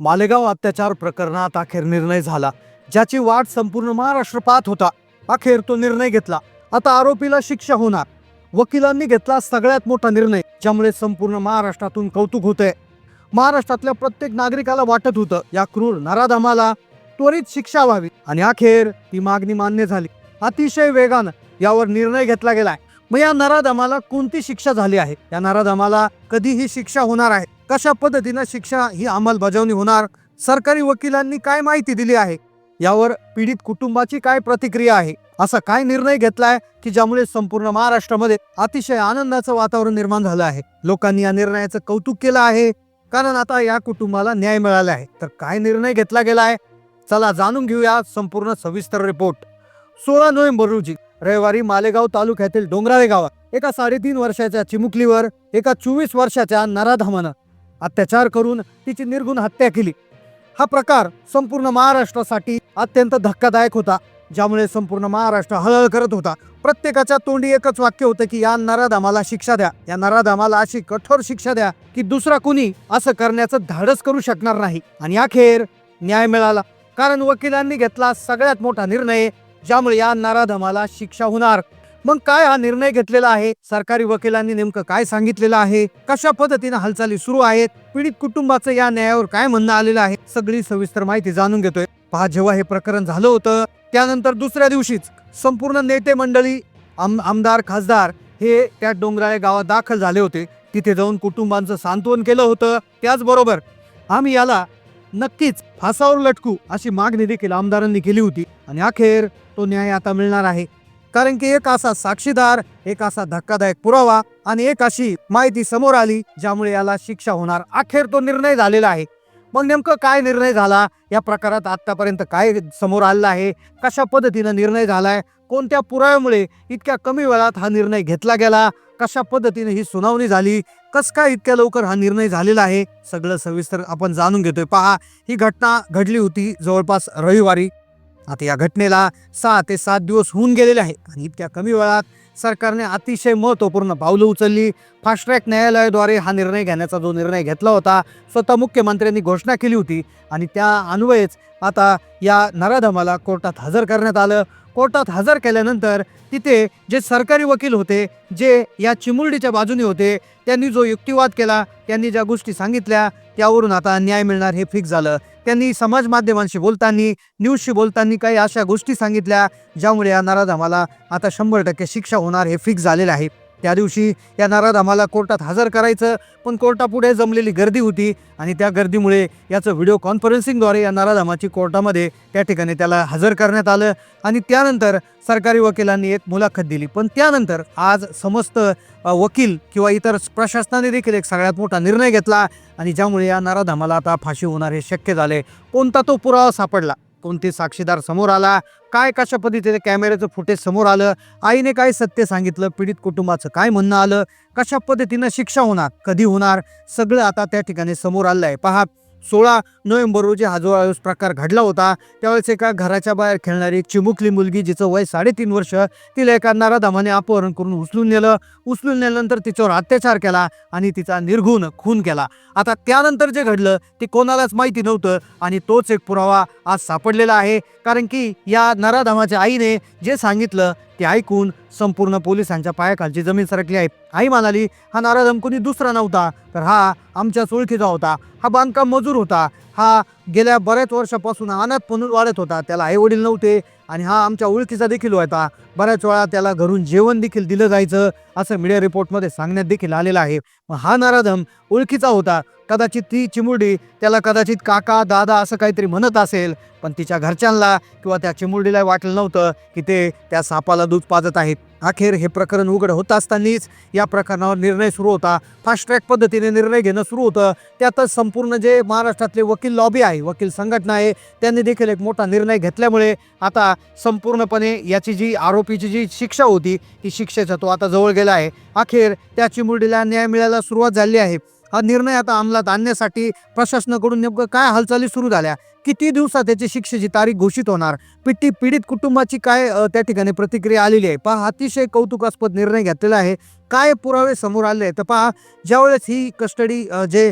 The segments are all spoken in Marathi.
मालेगाव अत्याचार प्रकरणात अखेर निर्णय झाला ज्याची वाट संपूर्ण महाराष्ट्र पाहत होता. अखेर तो निर्णय घेतला. आता आरोपीला शिक्षा होणार. वकिलांनी घेतला सगळ्यात मोठा निर्णय ज्यामुळे संपूर्ण महाराष्ट्रातून कौतुक होते महाराष्ट्रातल्या प्रत्येक नागरिकाला वाटत होतं या क्रूर नराधमाला त्वरित शिक्षा व्हावी. आणि अखेर ती मागणी मान्य झाली. अतिशय वेगानं यावर निर्णय घेतला गेलाय. मग या नराधमाला कोणती शिक्षा झाली आहे? या नराधमाला कधी ही शिक्षा होणार आहे. कशा पद्धतीनं शिक्षा ही अंमलबजावणी होणार? सरकारी वकिलांनी काय माहिती दिली आहे? यावर पीडित कुटुंबाची काय प्रतिक्रिया आहे? असा काय निर्णय घेतलाय की ज्यामुळे संपूर्ण महाराष्ट्रामध्ये अतिशय आनंदाचं वातावरण निर्माण झालं आहे? लोकांनी या निर्णयाचं कौतुक केलं आहे? कारण आता या कुटुंबाला न्याय मिळाला आहे. तर काय निर्णय घेतला गेला आहे? चला जाणून घेऊया संपूर्ण सविस्तर रिपोर्ट. सोळा नोव्हेंबर रोजी रविवारी मालेगाव तालुक्यातील डोंगराळे गावात एका साडेतीन वर्षाच्या चिमुकलीवर एका चोवीस वर्षाच्या नराधामानं अत्याचार करून तिची निर्गुण हत्या केली. हा प्रकार संपूर्ण महाराष्ट्रासाठी अत्यंत धक्कादायक होता ज्यामुळे संपूर्ण महाराष्ट्र हळहळ करत होता. प्रत्येकाच्या तोंडी एकच वाक्य होतं की या नराधामाला शिक्षा द्या. या नराधामाला अशी कठोर शिक्षा द्या की दुसरा कुणी असं करण्याचं धाडस करू शकणार नाही. आणि अखेर न्याय मिळाला. कारण वकिलांनी घेतला सगळ्यात मोठा निर्णय ज्यामुळे या नराधमाला शिक्षा होणार. मग काय हा निर्णय घेतलेला आहे? सरकारी वकिलांनी नेमकं काय सांगितलेलं आहे? कशा पद्धतीने हालचाली सुरू आहेत? पीडित कुटुंबाचं या न्यायावर काय म्हणणं आलेलं आहे? सगळी सविस्तर माहिती जाणून घेतोय. पहा जेव्हा हे प्रकरण झालं होतं त्यानंतर दुसऱ्या दिवशीच संपूर्ण नेते मंडळी आम आमदार खासदार हे त्या डोंगराळे गावात दाखल झाले होते. तिथे जाऊन कुटुंबांचं सांत्वन केलं होतं. त्याचबरोबर आम्ही याला नक्कीच फासावर लटकू अशी मागणी देखील आमदारांनी केली होती. आणि अखेर तो न्याय आता मिळणार आहे. कारण की एक असा साक्षीदार एक असा धक्कादायक पुरावा आणि एक अशी माहिती समोर आली ज्यामुळे याला शिक्षा होणार. अखेर तो निर्णय झालेला आहे. मग नेमकं काय निर्णय झाला? या प्रकारात आतापर्यंत काय समोर आलेलं आहे? कशा पद्धतीनं निर्णय झालाय? कोणत्या पुराव्यामुळे इतक्या कमी वेळात हा निर्णय घेतला गेला? कशा पद्धतीने ही सुनावणी झाली? कस काय इतक्या लवकर हा निर्णय झालेला आहे? सगळं सविस्तर आपण जाणून घेतोय. पहा ही घटना घडली होती जवळपास रविवारी. आता या घटनेला सहा ते सात दिवस होऊन गेलेले आहे आणि इतक्या कमी वेळात सरकारने अतिशय महत्त्वपूर्ण पावलं उचलली. फास्ट ट्रॅक न्यायालयाद्वारे हा निर्णय घेण्याचा जो निर्णय घेतला होता स्वतः मुख्यमंत्र्यांनी घोषणा केली होती आणि त्या अन्वयेच आता या नराधमाला कोर्टात हजर करण्यात आलं. कोर्टात हजर केल्यानंतर तिथे जे सरकारी वकील होते जे या चिमुरडीच्या बाजूने होते त्यांनी जो युक्तिवाद केला त्यांनी ज्या गोष्टी सांगितल्या त्यावरून आता न्याय मिळणार हे फिक्स झालं. त्यांनी समाज माध्यमांशी बोलताना न्यूजशी बोलताना काही अशा गोष्टी सांगितल्या ज्यामुळे या नराधमाला आता शंभर टक्के शिक्षा होणार हे फिक्स झालेलं आहे. त्या दिवशी या नराधमाला कोर्टात हजर करायचं पण कोर्टापुढे जमलेली गर्दी होती आणि त्या गर्दीमुळे याचं व्हिडिओ कॉन्फरन्सिंगद्वारे या नाराधामाची कोर्टामध्ये त्या ठिकाणी त्याला हजर करण्यात आलं आणि त्यानंतर सरकारी वकिलांनी एक मुलाखत दिली. पण त्यानंतर आज समस्त वकील किंवा इतर प्रशासनाने देखील एक सगळ्यात मोठा निर्णय घेतला आणि ज्यामुळे या नाराधामाला आता फाशी होणार हे शक्य झाले. कोणता तो पुरावा सापडला? कोणते साक्षीदार समोर आला? काय कशा पद्धतीने कॅमेऱ्याचं फुटेज समोर आलं? आईने काय सत्य सांगितलं? पीडित कुटुंबाचं काय म्हणणं आलं? कशा पद्धतीनं शिक्षा होणार? कधी होणार? सगळं आता त्या ठिकाणी समोर आलं आहे पहा सोळा नोव्हेंबर रोजी हा जो प्रकार घडला होता त्यावेळेस एका घराच्या बाहेर खेळणारी चिमुकली मुलगी जिचं वय साडेतीन वर्ष तिला एका नराधमाने अपहरण करून उचलून नेलं. उचलून नेल्यानंतर तिच्यावर अत्याचार केला आणि तिचा निर्घुण खून केला. आता त्यानंतर जे घडलं ते कोणालाच माहिती नव्हतं आणि तोच एक पुरावा आज सापडलेला आहे. कारण की या नराधमाच्या आईने जे सांगितलं ते ऐकून संपूर्ण पोलिसांच्या पायाखालची जमीन सरकली आहे. आई म्हणाली हा नाराधम कोणी दुसरा नव्हता तर हा आमच्याच ओळखीचा होता. हा बांधकाम मजूर होता. हा गेल्या बऱ्याच वर्षापासून अनाथ म्हणून वाढत होता. त्याला आई वडील नव्हते आणि हा आमच्या ओळखीचा देखील होता. बऱ्याच वेळा त्याला घरून जेवण देखील दिलं जायचं असं मीडिया रिपोर्टमध्ये सांगण्यात देखील आलेलं आहे. मग हा नाराधम ओळखीचा होता. कदाचित ती चिमुरडी त्याला कदाचित काका दादा असं काहीतरी म्हणत असेल पण तिच्या घरच्यांना किंवा त्या चिमुरडीला वाटलं नव्हतं की ते त्या सापाला दूध पाजत आहेत. अखेर हे प्रकरण उघड होत असतानाच या प्रकरणावर निर्णय सुरू होता. फास्ट ट्रॅक पद्धतीने निर्णय घेणं सुरू होतं. त्यातच संपूर्ण जे महाराष्ट्रातले वकील लॉबी आहे वकील संघटना आहे त्यांनी देखील एक मोठा निर्णय घेतल्यामुळे आता संपूर्णपणे याची जी आरोपीची जी शिक्षा होती ती शिक्षेचा तो आता जवळ गेला आहे. अखेर त्या चिमुरडीला न्याय मिळायला सुरुवात झाली आहे. हा निर्णय आता अंमलात आणण्यासाठी प्रशासनाकडून नेमकं काय हालचाली सुरू झाल्या? किती दिवसात त्याची शिक्षेची तारीख घोषित होणार? पिटी पीडित कुटुंबाची काय त्या ठिकाणी प्रतिक्रिया आलेली आहे? पहा अतिशय कौतुकास्पद निर्णय घेतलेला आहे. काय पुरावे समोर आले आहेत? तर पहा ज्यावेळेस ही कस्टडी जे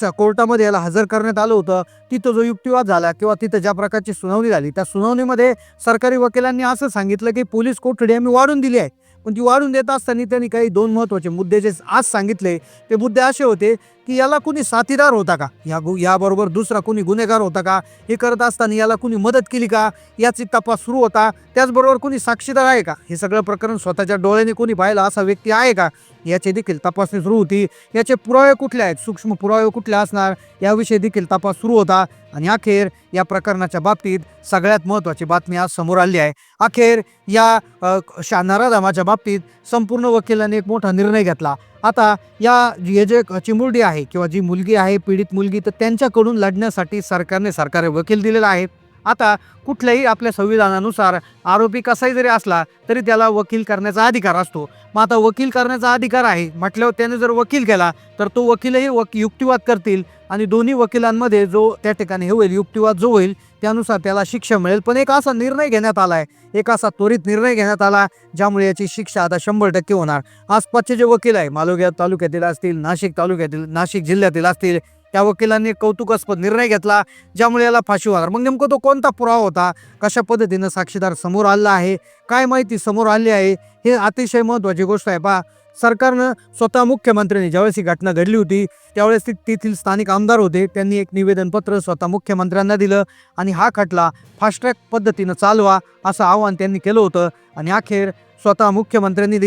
स- कोर्टामध्ये याला हजर करण्यात आलं होतं तिथं जो युक्तिवाद झाला किंवा तिथं ज्या प्रकारची सुनावणी झाली त्या सुनावणीमध्ये सरकारी वकिलांनी असं सांगितलं की पोलीस कोठडी आम्ही वाढून दिली आहे. पण ती वाढून देत असताना त्यांनी काही दोन महत्त्वाचे मुद्दे जे आज सांगितले ते मुद्दे असे होते की याला कुणी साथीदार होता का? या गु याबरोबर दुसरा कुणी गुन्हेगार होता का? हे करत असताना याला कुणी मदत केली का? याची तपास सुरू होता. त्याचबरोबर कुणी साक्षीदार आहे का? हे सगळं प्रकरण स्वतःच्या डोळ्याने कोणी पाहिलं? असा व्यक्ती आहे का? याची देखील तपासणी सुरू होती. याचे पुरावे कुठले आहेत? सूक्ष्म पुरावे कुठले असणार? याविषयी देखील तपास सुरू होता. आणि अखेर या प्रकरणाच्या बाबतीत सगळ्यात महत्त्वाची बातमी आज समोर आली आहे. अखेर या अ, शा बाबतीत संपूर्ण वकिलांनी एक मोठा निर्णय घेतला. आता या हे जे चिमुरडी आहे किंवा जी मुलगी आहे पीडित मुलगी तर त्यांच्याकडून लढण्यासाठी सरकारने सरकारी वकील दिलेला आहे आता कुठल्याही आपल्या संविधानानुसार आरोपी कसाही जरी असला तरी त्याला वकील करण्याचा अधिकार असतो. मग आता वकील करण्याचा अधिकार आहे म्हटल्यावर त्याने जर वकील केला तर तो वकीलही वक युक्तिवाद करतील आणि दोन्ही वकिलांमध्ये जो त्या ठिकाणी हे होईल युक्तिवाद जो होईल त्यानुसार त्याला शिक्षा मिळेल. पण एक असा निर्णय घेण्यात आला आहे एक असा त्वरित निर्णय घेण्यात आला ज्यामुळे याची शिक्षा आता शंभर टक्के होणार. आसपासचे जे वकील आहे मालोग्या तालुक्यातील असतील नाशिक तालुक्यातील नाशिक जिल्ह्यातील असतील त्या वकिलांनी कौतुकास्पद निर्णय घेतला ज्यामुळे याला फाशी होणार. मग नेमकं तो कोणता पुरावा होता? कशा पद्धतीनं साक्षीदार समोर आला आहे? काय माहिती समोर आली आहे? हे अतिशय महत्त्वाची गोष्ट आहे. पहा सरकारनं स्वतः मुख्यमंत्र्यांनी ज्यावेळेस ही घटना घडली होती त्यावेळेस ती तेथील स्थानिक आमदार होते त्यांनी एक निवेदनपत्र स्वतः मुख्यमंत्र्यांना दिलं आणि हा खटला फास्ट ट्रॅक पद्धतीनं चालवा असं आवाहन त्यांनी केलं होतं. आणि अखेर स्वतः मुख्यमंत्र्यांनी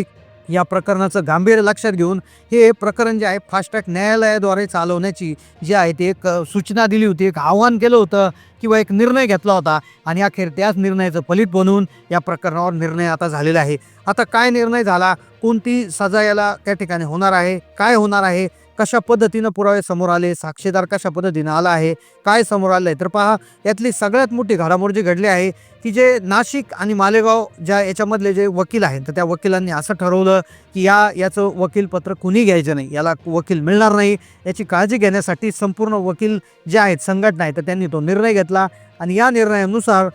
या प्रकरणाचं गांभीर्य लक्षात घेऊन हे प्रकरण जे आहे फास्ट ट्रॅक न्यायालयाद्वारे चालवण्याची जी आहे ती एक सूचना दिली होती एक आव्हान केलं होतं किंवा एक निर्णय घेतला होता आणि अखेर त्याच निर्णयाचं फलित बनवून या प्रकरणावर निर्णय आता झालेला आहे. आता काय निर्णय झाला? कोणती सजा याला त्या ठिकाणी होणार आहे? काय होणार आहे? कशा पद्धतीनं पुरावे समोर आले साक्षीदार कशा पद्धतीनं आला आहे काय समोर आलं आहे तर पहा यातली सगळ्यात मोठी घडामोड जी घडली आहे की जे नाशिक आणि मालेगाव ज्या याच्यामधले जे वकील आहेत तर त्या वकिलांनी असं ठरवलं की या याचं वकीलपत्र कुणी घ्यायचं नाही याला वकील मिळणार नाही. याची काळजी घेण्यासाठी संपूर्ण वकील जे आहेत संघटना आहेत तर त्यांनी तो निर्णय घेतला आणि या निर्णयानुसार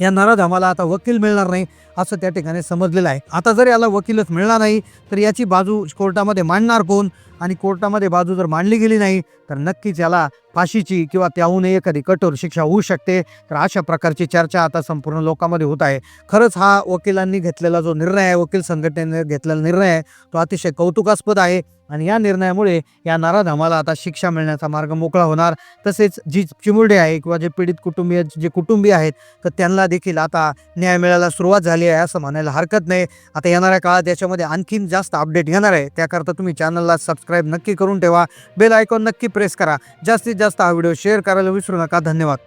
या नराधामाला आता वकील मिळणार नाही असं त्या ठिकाणी समजलेलं आहे. आता जर याला वकीलच मिळणार नाही तर याची बाजू कोर्टामध्ये मांडणार कोण? आणि कोर्टामध्ये बाजू जर मांडली गेली नाही तर नक्कीच याला फाशीची किंवा त्याहूनही एखादी कठोर शिक्षा होऊ शकते. तर अशा प्रकारची चर्चा आता संपूर्ण लोकांमध्ये होत आहे. खरंच हा वकिलांनी घेतलेला जो निर्णय आहे वकील संघटनेने घेतलेला निर्णय आहे तो अतिशय कौतुकास्पद आहे. आणि या निर्णयामुळे या नाराधामाला आता शिक्षा मिळण्याचा मार्ग मोकळा होणार. तसेच जी चिमुरडे आहे किंवा जे पीडित कुटुंबीय जे कुटुंबीय आहेत तर त्यांना देखील आता न्याय मिळायला सुरुवात झाली आहे असं म्हणायला हरकत नाही. आता येणाऱ्या काळात याच्यामध्ये आणखीन जास्त अपडेट येणार आहे. त्याकरता तुम्ही चॅनलला सबस्क्राईब नक्की करून ठेवा. बेल आयकॉन नक्की प्रेस करा. जास्तीत जास्त हा व्हिडिओ शेअर करायला विसरू नका. धन्यवाद.